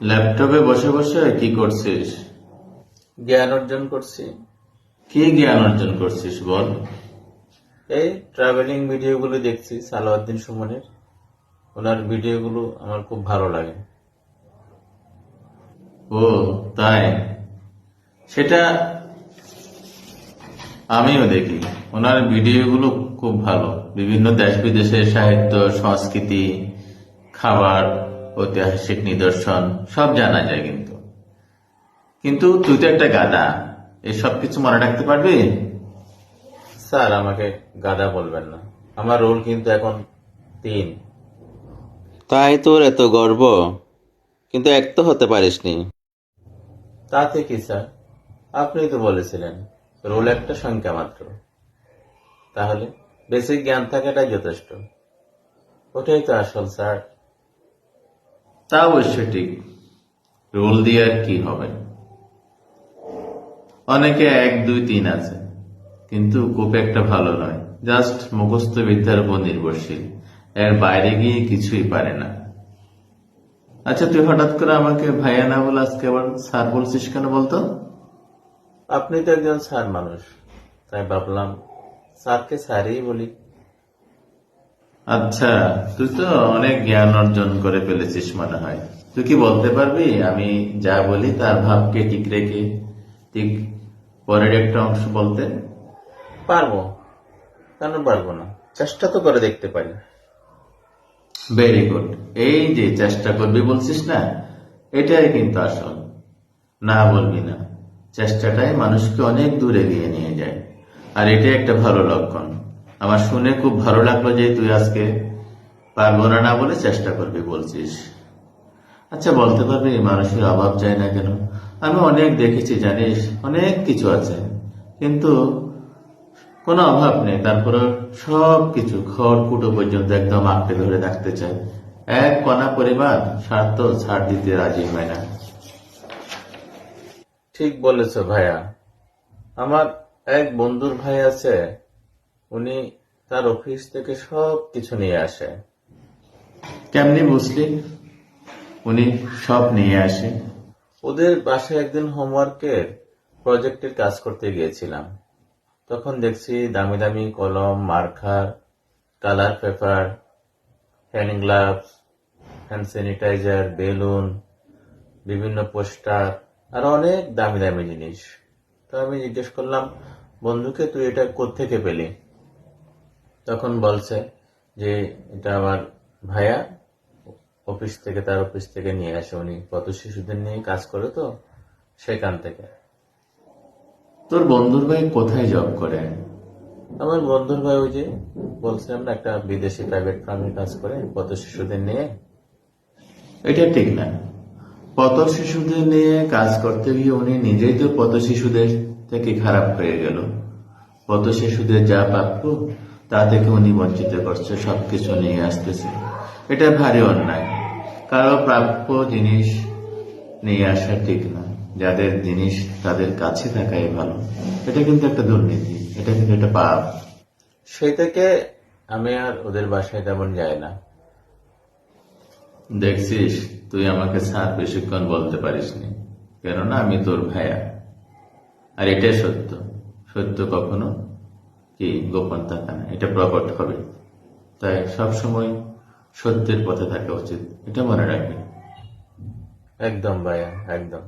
ল্যাপটপে বসে বসে কি করছিস? জ্ঞান অর্জন করছি। কি জ্ঞান অর্জন করছিস বল? এই ট্রাভেলিং ভিডিওগুলো দেখছি সালাউদ্দিন সুমনের। ওনার ভিডিওগুলো আমার খুব ভালো লাগে। ও তাই? সেটা আমিও দেখি। ওনার ভিডিওগুলো খুব ভালো। বিভিন্ন দেশ বিদেশের সাহিত্য সংস্কৃতি খাবার ঐতিহাসিক নিদর্শন সব জানা যায় কিন্তু। কিন্তু তুই তো একটা গাদা এসব কিছু মনে রাখতে পারবি? স্যার আমাকে গাদা বলবেন না। আমার রোল কিন্তু এখন তিন। তাই তোর এত গর্ব? কিন্তু এক তো হতে পারিসনি। তাতে কি স্যার? আপনি তো বলেছিলেন রোল একটা সংখ্যা মাত্র। তাহলে বেসিক জ্ঞান থাকাটাই যথেষ্ট। ওটাই তো আসল স্যার। তা অবশ্য ঠিক রোল দিয়ে আর কি হবে? অনেকে এক, দুই, তিন আছে, কিন্তু খুব একটা ভালো নয়। জাস্ট মুখস্থ বিদ্যার উপর নির্ভরশীল। এর বাইরে গিয়ে কিছুই পারে না। আচ্ছা তুই হঠাৎ করে আমাকে ভাইয়া না বলে আজকে আবার স্যার বলছিস কেন বলতো? আপনি তো একজন স্যার মানুষ। তাই ভাবলাম স্যারকে স্যারই বলি। আচ্ছা তুই তো অনেক জ্ঞান অর্জন করে ফেলেছিস মনে হয়। তুই কি বলতে পারবি? আমি যা বলি তার ভাবকে ঠিক রেখে? ঠিক পরের একটা অংশ বলতে? পারব। কেন পারব না। চেষ্টা তো করে দেখতে পারি। ভেরি গুড এই যে চেষ্টা করবি বলছিস না এটাই কিন্তু আসল। না বলবি না। চেষ্টাটাই মানুষকে অনেক দূরে এগিয়ে নিয়ে যায়। আর এটাই একটা ভালো লক্ষণ। আমার শুনে খুব ভালো লাগল যে তুই আজকে পারব না না বলে চেষ্টা করবি বলছিস। আচ্ছা বলতে পারবি মানুষের অভাব চাই না কেন? আমি অনেক দেখেছি, জানিস, অনেক কিছু আছে। কিন্তু কোনো অভাব নেই তারপরে সব কিছু খড় কুটো পর্যন্ত একদম আঁকড়ে ধরে রাখতে চায় এক কণা পরিবার স্বার্থ ছাড় দিতে রাজি হয় না। ঠিক বলেছ ভাইয়া। আমার এক বন্ধুর ভাই আছে উনি তার অফিস থেকে সব কিছু নিয়ে আসে। কেমনি বুঝলি? উনি সব নিয়ে আসে। ওদের বাসায় একদিন হোমওয়ার্কের প্রজেক্টের কাজ করতে গিয়েছিলাম। তখন দেখছি দামি দামি কলম marker colour paper hand gloves hand sanitizer balloon বিভিন্ন পোস্টার আর অনেক দামি দামি জিনিস। তো আমি জিজ্ঞেস করলাম বন্ধুকে তুই এটা কোত্থেকে পেলি? তখন বলছে যে এটা আমার ভাইয়া অফিস থেকে তার অফিস থেকে নিয়ে আসে। উনি কত শিশুদের নিয়ে কাজ করে তো সেখান থেকে। তোর বন্ধুর ভাই কোথায় জব করে? আমার বন্ধুর ভাই ওই যে বলছিলাম না একটা বিদেশি প্রাইভেট ফার্মে কাজ করে কত শিশুদের নিয়ে? এটা ঠিক না। পত শিশুদের নিয়ে কাজ করতে গিয়ে উনি নিজেই তো পত শিশুদের থেকে খারাপ হয়ে গেল। পত শিশুদের যা প্রাপ্য তা থেকে উনি বঞ্চিত করছে সবকিছু নিয়ে আসতেছে। এটা ভারী অন্যায়। কারও প্রাপ্য জিনিস নিয়ে আসা ঠিক না। যাদের জিনিস তাদের কাছে থাকাই ভালো। এটা কিন্তু একটা দুর্নীতি। এটা কিন্তু একটা পাপ। সেই থেকে আমি আর ওদের বাসায় তেমন যাই না। দেখছিস তুই আমাকে স্যার বেশিক্ষণ বলতে পারিসনি। কেননা আমি তোর ভাইয়া আর এটাই সত্য। সত্য কখনো কি গোপন থাকা না, এটা প্রকট হবে। তাই সবসময় সত্যের পথে থাকা উচিত, এটা মনে রাখবে একদম ভাইয়া, একদম।